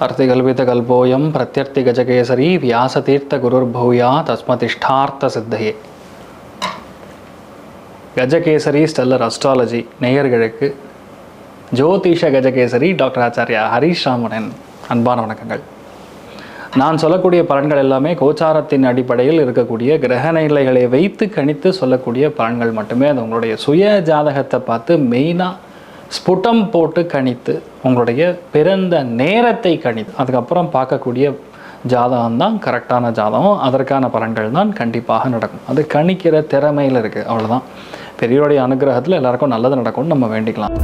அர்த்திகல்பிதகல்போயம் பிரத்யர்த்தி கஜகேசரி வியாசதீர்த்த குருர் பூயா தஸ்மதிஷ்டார்த்த சித்தையே கஜகேசரி ஸ்டெல்லர் அஸ்ட்ராலஜி நேயர்களுக்கு ஜோதிஷ கஜகேசரி டாக்டர் ஆச்சாரியா ஹரிஷ் அன்பான வணக்கங்கள். நான் சொல்லக்கூடிய பலன்கள் எல்லாமே கோச்சாரத்தின் அடிப்படையில் இருக்கக்கூடிய கிரக நிலைகளை வைத்து கணித்து சொல்லக்கூடிய பலன்கள் மட்டுமே. அது உங்களுடைய சுய ஜாதகத்தை பார்த்து மெயினாக ஸ்புடம் போட்டு கணித்து உங்களுடைய பிறந்த நேரத்தை கணித்து அதுக்கப்புறம் பார்க்கக்கூடிய ஜாதகம் தான் கரெக்டான ஜாதகம். அதற்கான பலன்கள் தான் கண்டிப்பாக நடக்கும். அது கணிக்கிற திறமையில் இருக்குது அவ்வளோதான் பெரியவருடைய அனுகிரகத்தில் எல்லாருக்கும் நல்லது நடக்கும்னு நம்ம வேண்டிக்கலாம்.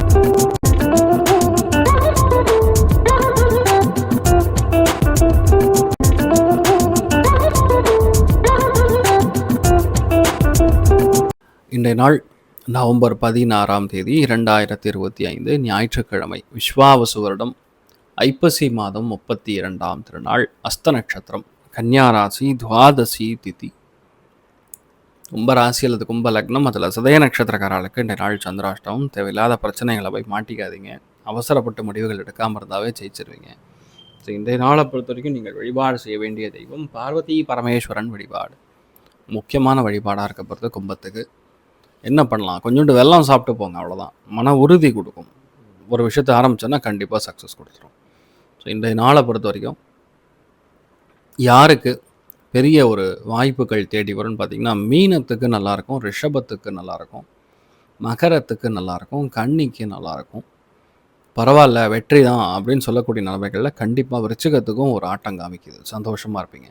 இன்றைய நாள் நவம்பர் பதினாறாம் தேதி இரண்டாயிரத்தி இருபத்தி ஐந்து ஞாயிற்றுக்கிழமை விஸ்வாவசு வருடம் ஐப்பசி மாதம் முப்பத்தி இரண்டாம் திருநாள் அஸ்த நட்சத்திரம் கன்னியா ராசி துவாதசி திதி. கும்ப ராசி அல்லது கும்ப லக்னம் அதில் சதய நட்சத்திரக்காரர்களுக்கு இன்றைய நாள் சந்திராஷ்டமம். தேவையில்லாத பிரச்சனைகளை போய் மாட்டிக்காதீங்க. அவசரப்பட்டு முடிவுகள் எடுக்காமல் இருந்தாவே ஜெயிச்சிருவீங்க. ஸோ இன்றைய நாளை பொறுத்த வரைக்கும் நீங்கள் வழிபாடு செய்ய வேண்டிய தெய்வம் பார்வதி பரமேஸ்வரன் வழிபாடு. முக்கியமான வழிபாடாக இருக்க பொறுத்து கும்பத்துக்கு. என்ன பண்ணலாம்? கொஞ்சோண்டு வெள்ளம் சாப்பிட்டு போங்க அவ்வளோதான் மன உறுதி கொடுக்கும். ஒரு விஷயத்தை ஆரம்பிச்சோன்னா கண்டிப்பாக சக்ஸஸ் கொடுத்துரும். ஸோ இன்றைய நாளை பொறுத்த வரைக்கும் யாருக்கு பெரிய ஒரு வாய்ப்புகள் தேடி வரும்னு பார்த்தீங்கன்னா மீனத்துக்கு நல்லாயிருக்கும் ரிஷபத்துக்கு நல்லாயிருக்கும் மகரத்துக்கு நல்லாயிருக்கும் கன்னிக்கு நல்லாயிருக்கும். பரவாயில்ல வெற்றி தான் அப்படின்னு சொல்லக்கூடிய நிலைமைகளில் கண்டிப்பாக விருச்சிகத்துக்கும் ஒரு ஆட்டம் காமிக்குது. சந்தோஷமாக இருப்பீங்க.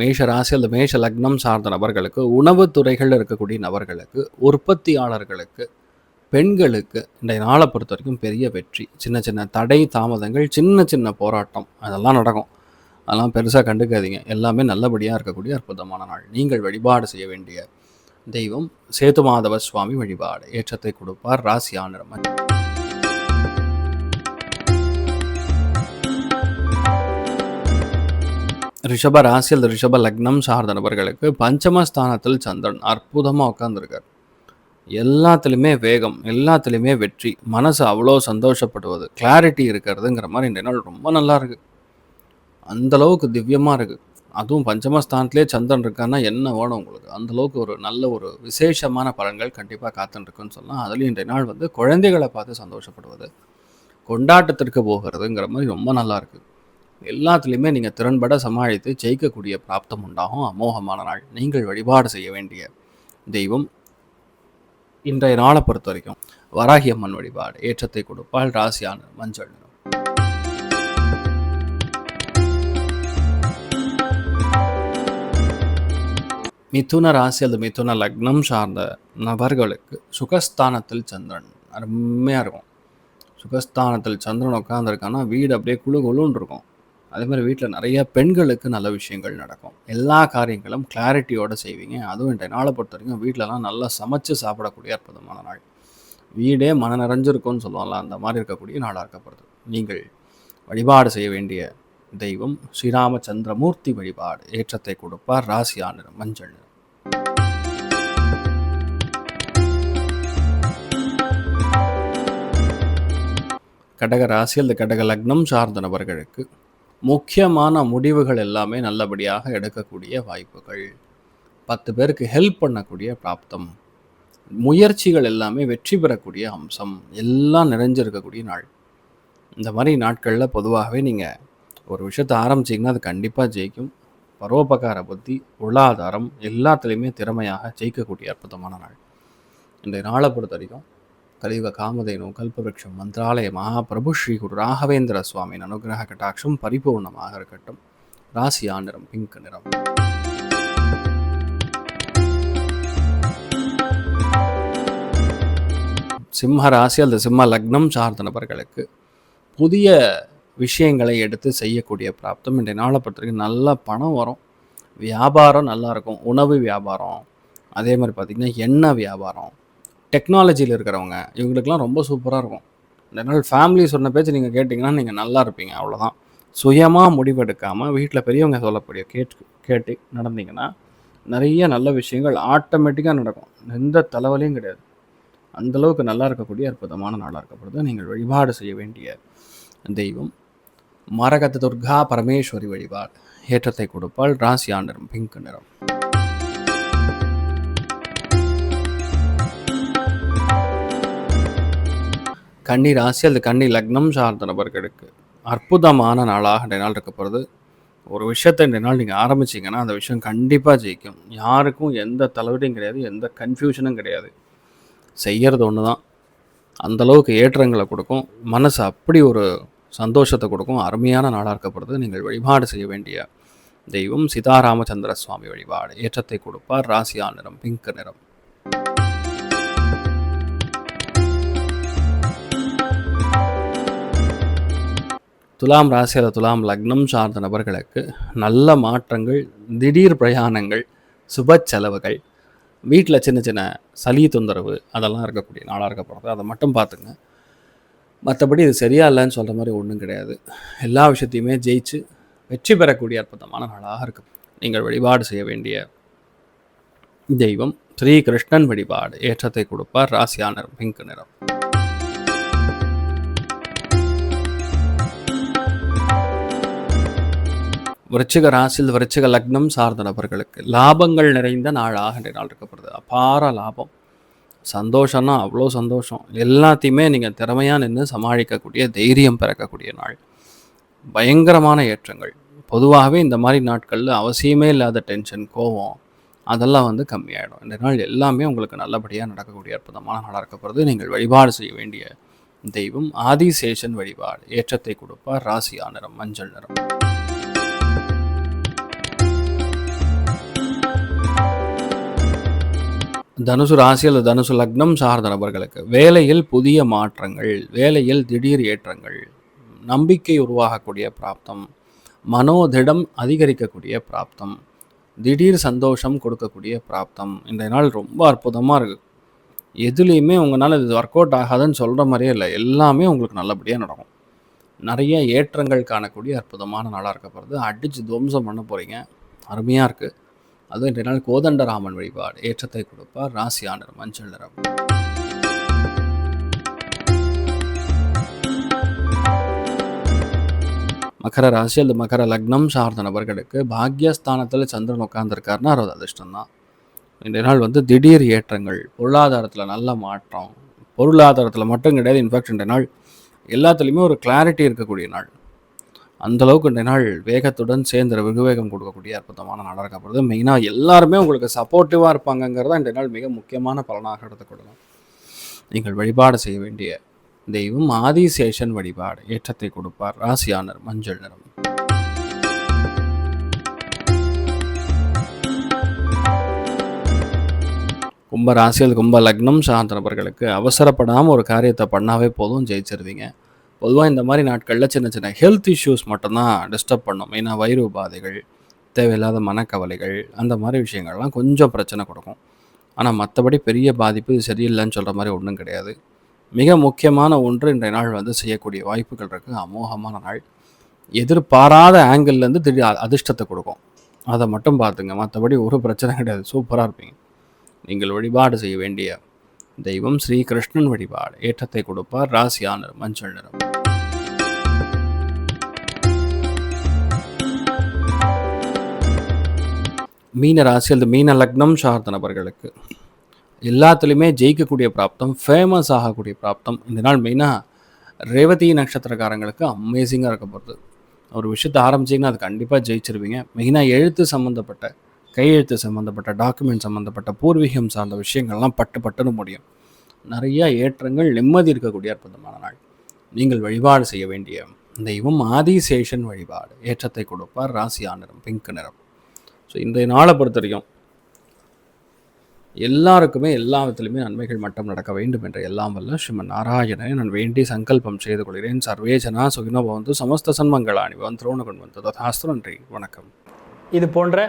மேஷ ராசி அல்லது மேஷ லக்னம் சார்ந்த நபர்களுக்கு உணவு துறைகளில் இருக்கக்கூடிய நபர்களுக்கு உற்பத்தியாளர்களுக்கு பெண்களுக்கு இன்றைய நாளை பொறுத்த வரைக்கும் பெரிய வெற்றி. சின்ன சின்ன தடை தாமதங்கள் சின்ன சின்ன போராட்டம் அதெல்லாம் நடக்கும். அதெல்லாம் பெருசாக கண்டுக்காதீங்க. எல்லாமே நல்லபடியாக இருக்கக்கூடிய அற்புதமான நாள். நீங்கள் வழிபாடு செய்ய வேண்டிய தெய்வம் சேதுமாதவ சுவாமி வழிபாடு. ஏற்றத்தை கொடுப்பார் ராசியானிரமன் ரிஷப ராசியில் ரிஷப லக்னம் சார்ந்த நபர்களுக்கு பஞ்சமஸ்தானத்தில் சந்திரன் அற்புதமாக உட்காந்துருக்கார் எல்லாத்துலேயுமே வேகம் எல்லாத்துலேயுமே வெற்றி மனசு அவ்வளோ சந்தோஷப்படுவது கிளாரிட்டி இருக்கிறதுங்கிற மாதிரி இந்த நாள் ரொம்ப நல்லா இருக்கு. அந்த அளவுக்கு திவ்யமாக இருக்குது அதுவும் பஞ்சமஸ்தானத்திலே சந்திரன் இருக்கான்னா என்ன வேணும் உங்களுக்கு? அந்தளவுக்கு ஒரு நல்ல ஒரு விசேஷமான பலன்கள் கண்டிப்பாக காத்துருக்குன்னு சொல்லலாம் அதுலேயும் இன்றைய நாள் வந்து குழந்தைகளை பார்த்து சந்தோஷப்படுவது கொண்டாட்டத்திற்கு போகிறதுங்கிற மாதிரி ரொம்ப நல்லா இருக்குது எல்லாத்துலேயுமே நீங்கள் திறன்பட சமாளித்து ஜெயிக்கக்கூடிய பிராப்தம் உண்டாகும். அமோகமான நாள். நீங்கள் வழிபாடு செய்ய வேண்டிய தெய்வம் இன்றைய நாளை பொறுத்த வரைக்கும் வராகி அம்மன் வழிபாடு. ஏற்றத்தை கொடுப்பால் ராசியான மஞ்சள் நிறம். மிதுன ராசி அல்லது மிதுன லக்னம் சார்ந்த நபர்களுக்கு சுகஸ்தானத்தில் சந்திரன். அருமையாக இருக்கும். சுகஸ்தானத்தில் சந்திரன் உட்காந்துருக்கான்னா வீடு அப்படியே குழு குழுன்னு இருக்கும். அதே மாதிரி வீட்டில் நிறைய பெண்களுக்கு நல்ல விஷயங்கள் நடக்கும். எல்லா காரியங்களும் கிளாரிட்டியோடு செய்வீங்க. அதுவும் இன்றைய நாளை பொறுத்த வரைக்கும் வீட்டிலலாம் நல்லா சமைச்சு சாப்பிடக்கூடிய அற்புதமான நாள். வீடே மன நிறைஞ்சிருக்கும்னு சொல்லுவாங்களா அந்த மாதிரி இருக்கக்கூடிய நாளாக இருக்கப்படுது. நீங்கள் வழிபாடு செய்ய வேண்டிய தெய்வம் ஸ்ரீராமச்சந்திரமூர்த்தி வழிபாடு. ஏற்றத்தை கொடுப்பார் ராசியான மஞ்சள் நிறம். கடக ராசி அல்லது கடக லக்னம் சார்ந்த நபர்களுக்கு முக்கியமான முடிவுகள் எல்லாமே நல்லபடியாக எடுக்கக்கூடிய வாய்ப்புகள். பத்து பேருக்கு ஹெல்ப் பண்ணக்கூடிய பிராப்தம். முயற்சிகள் எல்லாமே வெற்றி பெறக்கூடிய அம்சம். எல்லாம் நிறைஞ்சிருக்கக்கூடிய நாள். இந்த மாதிரி நாட்களில் பொதுவாகவே நீங்கள் ஒரு விஷயத்தை ஆரம்பிச்சிங்கன்னா அது கண்டிப்பாக ஜெயிக்கும். பரோபகார புத்தி பொருளாதாரம் எல்லாத்துலேயுமே திறமையாக ஜெயிக்கக்கூடிய அற்புதமான நாள். இன்றைய நாளை பொறுத்த வரைக்கும் கலியுக காமதேனு கல்பவருஷம் மந்திராலய மகாபிரபு ஸ்ரீ குரு ராகவேந்திர சுவாமியின் அனுகிரக கட்டாட்சம் பரிபூர்ணமாக இருக்கட்டும். ராசியா நிறம் பிங்க் நிறம். சிம்ம ராசி அல்லது சிம்ம லக்னம் சார்ந்த நபர்களுக்கு புதிய விஷயங்களை எடுத்து செய்யக்கூடிய பிராப்தம். இன்றைய நாளை பொறுத்த வரைக்கும் நல்ல பணம் வரும் வியாபாரம் நல்லா இருக்கும் உணவு வியாபாரம். அதே மாதிரி பார்த்திங்கன்னா எண்ணெய் வியாபாரம். டெக்னாலஜியில் இருக்கிறவங்க இவங்களுக்கெல்லாம் ரொம்ப சூப்பராக இருக்கும். இந்த நாள் ஃபேமிலி சொன்ன பேச்சு நீங்கள் கேட்டிங்கன்னா நீங்கள் நல்லா இருப்பீங்க அவ்வளோதான் சுயமாக முடிவெடுக்காமல் வீட்டில் பெரியவங்க சொல்லக்கூடிய கேட்டு கேட்டு நடந்தீங்கன்னா நிறைய நல்ல விஷயங்கள் ஆட்டோமேட்டிக்காக நடக்கும். எந்த தலைவலியும் கிடையாது. அந்தளவுக்கு நல்லா இருக்கக்கூடிய அற்புதமான நாளாக இருக்கப்படுது. நீங்கள் வழிபாடு செய்ய வேண்டிய தெய்வம் மரகத துர்கா பரமேஸ்வரி வழிபாடு ஏற்றத்தை கொடுப்பால் ராசி நிறம் பிங்க் நிறம். கன்னி ராசி அல்லது கன்னி லக்னம் சார்ந்த நபர்களுக்கு அற்புதமான நாளாக இந்த நாள் இருக்க போகிறது ஒரு விஷயத்தை இந்த நாள் நீங்கள் ஆரம்பிச்சீங்கன்னா அந்த விஷயம் கண்டிப்பாக ஜெயிக்கும். யாருக்கும் எந்த தலைவலியும் கிடையாது எந்த கன்ஃபியூஷனும் கிடையாது. செய்கிறது ஒன்று தான் அந்தளவுக்கு ஏற்றங்களை கொடுக்கும். மனசு அப்படி ஒரு சந்தோஷத்தை கொடுக்கும். அருமையான நாளாக இருக்கப்படுறது நீங்கள் வழிபாடு செய்ய வேண்டிய தெய்வம் சிதாராமச்சந்திர சுவாமி வழிபாடு. ஏற்றத்தை கொடுப்பார். ராசியா நிறம் பிங்க் நிறம். துலாம் ராசியில் துலாம் லக்னம் சார்ந்த நபர்களுக்கு நல்ல மாற்றங்கள் திடீர் பிரயாணங்கள் சுப செலவுகள் வீட்டில் சின்ன சின்ன சளி தொந்தரவு அதெல்லாம் இருக்கக்கூடிய நாளாக இருக்க போகிறது அதை மட்டும் பார்த்துங்க. மற்றபடி இது சரியா இல்லைன்னு சொல்கிற மாதிரி ஒன்றும் கிடையாது. எல்லா விஷயத்தையுமே ஜெயிச்சு வெற்றி பெறக்கூடிய அற்புதமான நாளாக இருக்கும் நீங்கள் வழிபாடு செய்ய வேண்டிய தெய்வம் ஸ்ரீ கிருஷ்ணன் வழிபாடு ஏற்றத்தை கொடுப்பார் ராசியா நிறம் பிங்க் நிறம். விருச்சிக ராசியில் விருச்சிக லக்னம் சார்ந்த நபர்களுக்கு லாபங்கள் நிறைந்த நாளாக இன்றைய நாள் இருக்கப்படுது அபார லாபம். சந்தோஷம்னா அவ்வளோ சந்தோஷம். எல்லாத்தையுமே நீங்கள் திறமையாக நின்று சமாளிக்கக்கூடிய தைரியம் பிறக்கக்கூடிய நாள். பயங்கரமான ஏற்றங்கள். பொதுவாகவே இந்த மாதிரி நாட்களில் அவசியமே இல்லாத டென்ஷன் கோவம் அதெல்லாம் வந்து கம்மியாயிடும். இந்த நாள் எல்லாமே உங்களுக்கு நல்லபடியாக நடக்கக்கூடிய அற்புதமான நாளாக இருக்கப்படுறது நீங்கள் வழிபாடு செய்ய வேண்டிய தெய்வம். ஆதிசேஷன் வழிபாடு. ஏற்றத்தை கொடுப்பார். ராசியா நிறம் மஞ்சள் நிறம். தனுசு ராசி அல்லது தனுசு லக்னம் சார்ந்த நபர்களுக்கு வேலையில் புதிய மாற்றங்கள் வேலையில் திடீர் ஏற்றங்கள் நம்பிக்கை உருவாகக்கூடிய பிராப்தம் மனோதிடம் அதிகரிக்கக்கூடிய பிராப்தம் திடீர் சந்தோஷம் கொடுக்கக்கூடிய பிராப்தம். இந்த நாள் ரொம்ப அற்புதமாக இருக்குது எதுலேயுமே உங்களால் இது ஒர்க் அவுட் ஆகாதுன்னு சொல்கிற மாதிரியே இல்லை. எல்லாமே உங்களுக்கு நல்லபடியாக நடக்கும். நிறைய ஏற்றங்கள் காணக்கூடிய அற்புதமான நாளாக இருக்க போகிறது அடித்து துவம்சம் பண்ண போகிறீங்க அருமையாக இருக்குது அதுவும் இன்றைய நாள் கோதண்டராமன் வழிபாடு. ஏற்றத்தை கொடுப்பார். ராசியானர் மஞ்சள் நிறம் மகர ராசி அல்லது மகர லக்னம் சார்ந்த நபர்களுக்கு பாக்யஸ்தானத்தில் சந்திரன் உட்காந்துருக்காருன்னா அது அதிர்ஷ்டம் தான் இன்றைய நாள் வந்து திடீர் ஏற்றங்கள் பொருளாதாரத்தில் நல்ல மாற்றம் பொருளாதாரத்தில் மட்டும் கிடையாது இன்ஃபேக்ட் இன்றைய நாள் எல்லாத்துலேயுமே ஒரு கிளாரிட்டி இருக்கக்கூடிய நாள். அந்தளவுக்கு இந்த நாள் வேகத்துடன் சேர்ந்து வெகுவேகம் கொடுக்கக்கூடிய அற்புதமான நாளாக இருக்கப்படுது மெயினாக எல்லாருமே உங்களுக்கு சப்போர்ட்டிவாக இருப்பாங்கங்கிறத இந்த நாள் மிக முக்கியமான பலனாக எடுத்துக்கொள்ளலாம். நீங்கள் வழிபாடு செய்ய வேண்டிய தெய்வம் ஆதிசேஷன் வழிபாடு. ஏற்றத்தை கொடுப்பார் ராசியானர் மஞ்சள் நிறம். கும்ப ராசியில் கும்ப லக்னம் சார்ந்த நபர்களுக்கு அவசரப்படாமல் ஒரு காரியத்தை பண்ணாவே போதும் ஜெயிச்சிருவீங்க. பொதுவாக இந்த மாதிரி நாட்களில் சின்ன சின்ன ஹெல்த் இஷ்யூஸ் மட்டும்தான் டிஸ்டர்ப் பண்ணும். மெயினாக வயிறு உபாதைகள் தேவையில்லாத மனக்கவலைகள் அந்த மாதிரி விஷயங்கள்லாம் கொஞ்சம் பிரச்சனை கொடுக்கும். ஆனால் மற்றபடி பெரிய பாதிப்பு இது சரியில்லைன்னு சொல்கிற மாதிரி ஒன்றும் கிடையாது. மிக முக்கியமான ஒன்று இன்றைய நாள் வந்து செய்யக்கூடிய வாய்ப்புகள் இருக்குது அமோகமான நாள். எதிர்பாராத ஆங்கிள்லேருந்து திடீர் அதிர்ஷ்டத்தை கொடுக்கும். அதை மட்டும் பார்த்துங்க. மற்றபடி ஒரு பிரச்சனை கிடையாது. சூப்பராக இருப்பீங்க. நீங்கள் வழிபாடு செய்ய வேண்டிய தெய்வம் ஸ்ரீகிருஷ்ணன் வழிபாடு. ஏற்றத்தை கொடுப்பார் ராசியானர் மஞ்சள் நிறம். மீன ராசி அல்லது மீன லக்னம் சார்ந்த நபர்களுக்கு. எல்லாத்துலேயுமே ஜெயிக்கக்கூடிய பிராப்தம் ஃபேமஸ் ஆகக்கூடிய பிராப்தம். இந்த நாள் மெயினாக ரேவதி நட்சத்திரக்காரங்களுக்கு அமேசிங்காக இருக்க போகிறது ஒரு விஷயத்தை ஆரம்பிச்சிங்கன்னா அது கண்டிப்பாக ஜெயிச்சிருவீங்க. மெயினாக எழுத்து சம்மந்தப்பட்ட கையெழுத்து சம்மந்தப்பட்ட டாக்குமெண்ட் சம்மந்தப்பட்ட பூர்வீகம் சார்ந்த விஷயங்கள்லாம் பட்டு பட்டுன்னு முடியும். நிறைய ஏற்றங்கள் நிம்மதி இருக்கக்கூடிய அற்புதமான நாள். நீங்கள் வழிபாடு செய்ய வேண்டிய தெய்வம் ஆதிசேஷன் வழிபாடு. ஏற்றத்தை கொடுப்பார் ராசியா நிறம் பிங்க் நிறம். ஸோ இன்றைய நாளை பொறுத்த வரைக்கும் எல்லாருக்குமே எல்லா விதத்திலுமே நன்மைகள் மட்டும் நடக்க வேண்டும் என்ற எல்லாம் வல்ல ஸ்ரீமன் நாராயணனை நான் வேண்டி சங்கல்பம் செய்து கொள்கிறேன். சர்வேஜனா சுகினோ வந்து சமஸ்த சன்மங்களாணி வந்து திரோணகன் வந்து ததாஸ்து நன்றி. வணக்கம். இது போன்ற